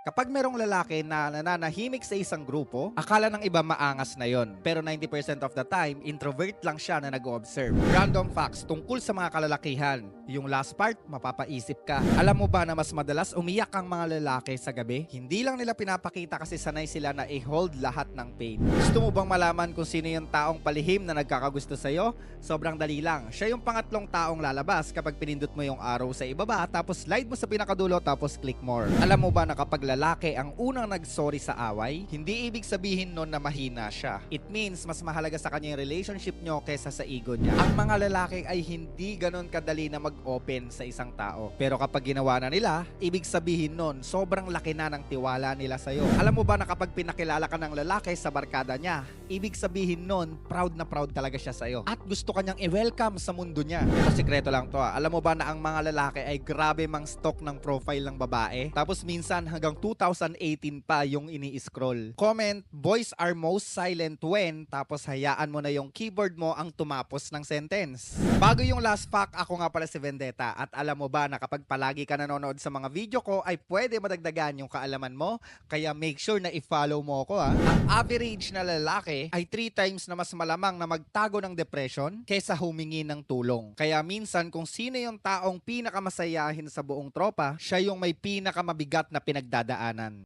Kapag merong lalaki na nananahimik sa isang grupo, akala ng iba maangas na yon. Pero 90% of the time, introvert lang siya na nag-observe. Random facts tungkol sa mga kalalakihan. Yung last part, mapapaisip ka. Alam mo ba na mas madalas umiyak ang mga lalaki sa gabi? Hindi lang nila pinapakita kasi sanay sila na i-hold lahat ng pain. Gusto mo bang malaman kung sino yung taong palihim na nagkakagusto sa'yo? Sobrang dali lang. Siya yung pangatlong taong lalabas kapag pinindot mo yung arrow sa ibaba tapos slide mo sa pinakadulo tapos click more. Alam mo ba na kapag lalaki ang unang nag-sorry sa away, hindi ibig sabihin nun na mahina siya. It means mas mahalaga sa kanya yung relationship nyo kesa sa ego niya. Ang mga lalaki ay hindi ganon kadali na mag-open sa isang tao. Pero kapag ginawa na nila, ibig sabihin nun, sobrang laki na ng tiwala nila sa'yo. Alam mo ba na kapag pinakilala ka ng lalaki sa barkada niya, ibig sabihin nun, proud na proud talaga siya sa'yo. At gusto kanyang i-welcome sa mundo niya. Ito sikreto lang to ah. Alam mo ba na ang mga lalaki ay grabe mang stock ng profile ng babae? Tapos minsan hanggang 2018 pa yung ini-scroll. Comment, boys are most silent when, tapos hayaan mo na yung keyboard mo ang tumapos ng sentence. Bago yung last fact, ako nga pala si Vendetta. At alam mo ba na kapag palagi ka nanonood sa mga video ko, ay pwede madagdagan yung kaalaman mo. Kaya make sure na i-follow mo ako ha. Ang average na lalaki ay 3 times na mas malamang na magtago ng depression kaysa humingi ng tulong. Kaya minsan kung sino yung taong pinakamasayahin sa buong tropa, siya yung may pinakamabigat na pinagdadaanan.